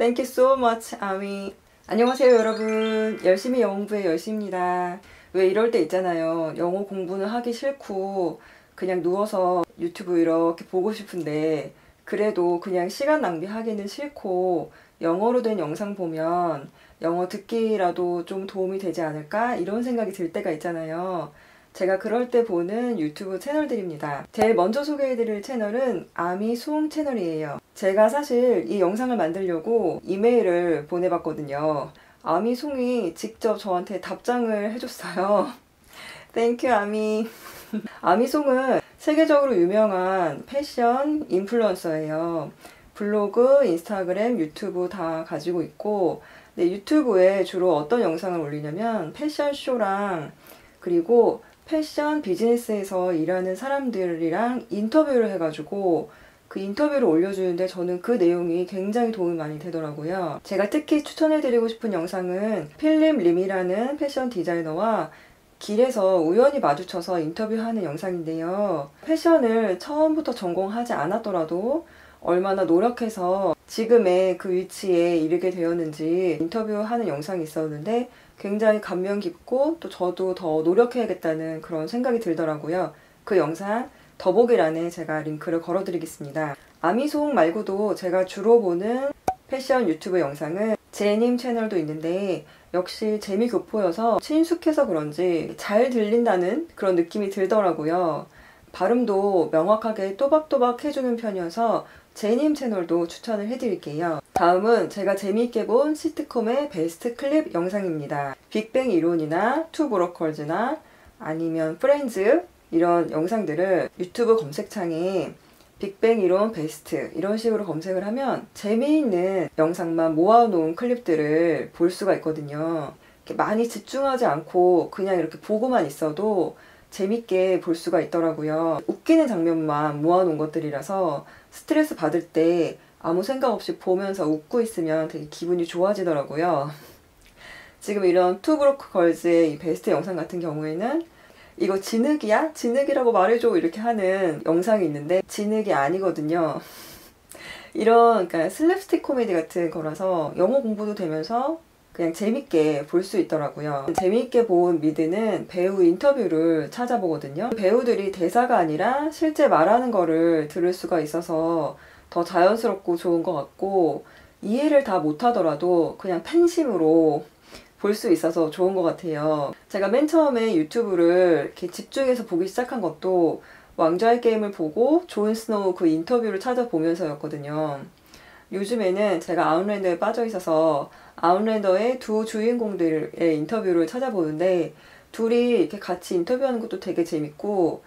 Thank you so much, 아미. 안녕하세요, 여러분. 열심히 영어 공부해 열심입니다. 왜 이럴 때 있잖아요. 영어 공부는 하기 싫고 그냥 누워서 유튜브 이렇게 보고 싶은데 그래도 그냥 시간 낭비하기는 싫고 영어로 된 영상 보면 영어 듣기라도 좀 도움이 되지 않을까 이런 생각이 들 때가 있잖아요. 제가 그럴 때 보는 유튜브 채널들입니다. 제일 먼저 소개해드릴 채널은 아미송 채널이에요. 제가 사실 이 영상을 만들려고 이메일을 보내봤거든요. 아미 송이 직접 저한테 답장을 해줬어요. 땡큐 아미. 아미송은 세계적으로 유명한 패션 인플루언서예요. 블로그, 인스타그램, 유튜브 다 가지고 있고 네, 유튜브에 주로 어떤 영상을 올리냐면 패션쇼랑 그리고 패션 비즈니스에서 일하는 사람들이랑 인터뷰를 해가지고 그 인터뷰를 올려주는데 저는 그 내용이 굉장히 도움이 많이 되더라고요. 제가 특히 추천해드리고 싶은 영상은 필립 림이라는 패션 디자이너와 길에서 우연히 마주쳐서 인터뷰하는 영상인데요. 패션을 처음부터 전공하지 않았더라도 얼마나 노력해서 지금의 그 위치에 이르게 되었는지 인터뷰하는 영상이 있었는데 굉장히 감명 깊고 또 저도 더 노력해야겠다는 그런 생각이 들더라고요. 그 영상 더보기란에 제가 링크를 걸어드리겠습니다. 아미송 말고도 제가 주로 보는 패션 유튜브 영상은 제님 채널도 있는데 역시 재미교포여서 친숙해서 그런지 잘 들린다는 그런 느낌이 들더라고요. 발음도 명확하게 또박또박 해주는 편이어서 제님 채널도 추천을 해드릴게요. 다음은 제가 재미있게 본 시트콤의 베스트 클립 영상입니다. 빅뱅 이론이나 투 브로컬즈나 아니면 프렌즈 이런 영상들을 유튜브 검색창에 빅뱅 이론 베스트 이런 식으로 검색을 하면 재미있는 영상만 모아놓은 클립들을 볼 수가 있거든요. 많이 집중하지 않고 그냥 이렇게 보고만 있어도 재밌게 볼 수가 있더라고요. 웃기는 장면만 모아놓은 것들이라서 스트레스 받을 때 아무 생각 없이 보면서 웃고 있으면 되게 기분이 좋아지더라고요. 지금 이런 투브로크 걸즈의 이 베스트 영상 같은 경우에는 이거 진흙이야? 진흙이라고 말해줘 이렇게 하는 영상이 있는데 진흙이 아니거든요. 이런 그러니까 슬랩스틱 코미디 같은 거라서 영어 공부도 되면서 그냥 재밌게 볼 수 있더라고요. 재밌게 본 미드는 배우 인터뷰를 찾아보거든요. 배우들이 대사가 아니라 실제 말하는 거를 들을 수가 있어서 더 자연스럽고 좋은 것 같고 이해를 다 못하더라도 그냥 팬심으로 볼 수 있어서 좋은 것 같아요. 제가 맨 처음에 유튜브를 이렇게 집중해서 보기 시작한 것도 왕좌의 게임을 보고 존 스노우 그 인터뷰를 찾아보면서였거든요. 요즘에는 제가 아웃랜더에 빠져 있어서 아웃랜더의 두 주인공들의 인터뷰를 찾아보는데 둘이 이렇게 같이 인터뷰하는 것도 되게 재밌고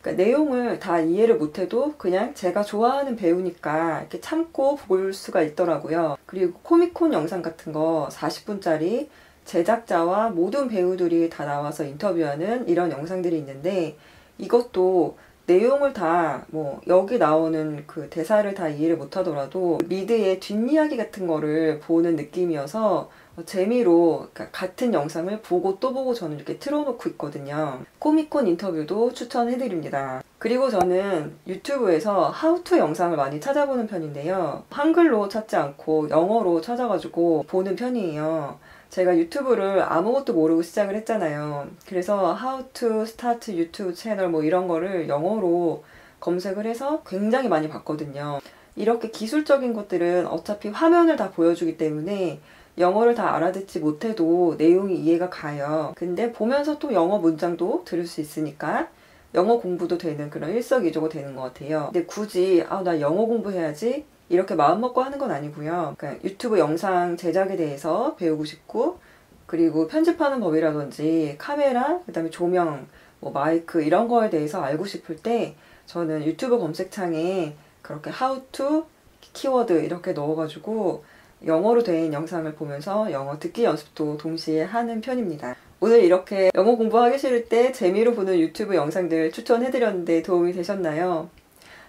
그러니까 내용을 다 이해를 못해도 그냥 제가 좋아하는 배우니까 이렇게 참고 볼 수가 있더라고요. 그리고 코미콘 영상 같은 거 40분짜리 제작자와 모든 배우들이 다 나와서 인터뷰하는 이런 영상들이 있는데 이것도 내용을 다 뭐 여기 나오는 그 대사를 다 이해를 못하더라도 미드의 뒷이야기 같은 거를 보는 느낌이어서 재미로 그러니까 같은 영상을 보고 또 보고 저는 이렇게 틀어놓고 있거든요. 코미콘 인터뷰도 추천해드립니다. 그리고 저는 유튜브에서 하우투 영상을 많이 찾아보는 편인데요. 한글로 찾지 않고 영어로 찾아가지고 보는 편이에요. 제가 유튜브를 아무것도 모르고 시작을 했잖아요. 그래서 How to Start YouTube 채널 뭐 이런 거를 영어로 검색을 해서 굉장히 많이 봤거든요. 이렇게 기술적인 것들은 어차피 화면을 다 보여주기 때문에 영어를 다 알아듣지 못해도 내용이 이해가 가요. 근데 보면서 또 영어 문장도 들을 수 있으니까 영어 공부도 되는 그런 일석이조가 되는 것 같아요. 근데 굳이 아 나 영어 공부해야지 이렇게 마음먹고 하는 건 아니고요. 그러니까 유튜브 영상 제작에 대해서 배우고 싶고 그리고 편집하는 법이라든지 카메라, 그 다음에 조명, 뭐 마이크 이런 거에 대해서 알고 싶을 때 저는 유튜브 검색창에 그렇게 how to 키워드 이렇게 넣어가지고 영어로 된 영상을 보면서 영어 듣기 연습도 동시에 하는 편입니다. 오늘 이렇게 영어 공부하기 싫을 때 재미로 보는 유튜브 영상들 추천해드렸는데 도움이 되셨나요?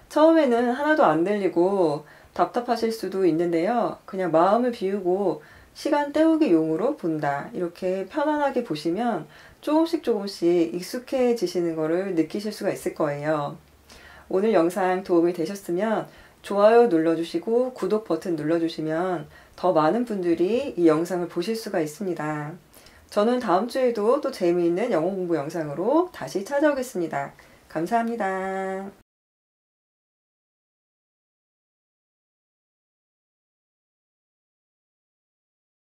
처음에는 하나도 안 들리고 답답하실 수도 있는데요. 그냥 마음을 비우고 시간 때우기 용으로 본다. 이렇게 편안하게 보시면 조금씩 조금씩 익숙해지시는 것을 느끼실 수가 있을 거예요. 오늘 영상 도움이 되셨으면 좋아요 눌러주시고 구독 버튼 눌러주시면 더 많은 분들이 이 영상을 보실 수가 있습니다. 저는 다음 주에도 또 재미있는 영어 공부 영상으로 다시 찾아오겠습니다. 감사합니다.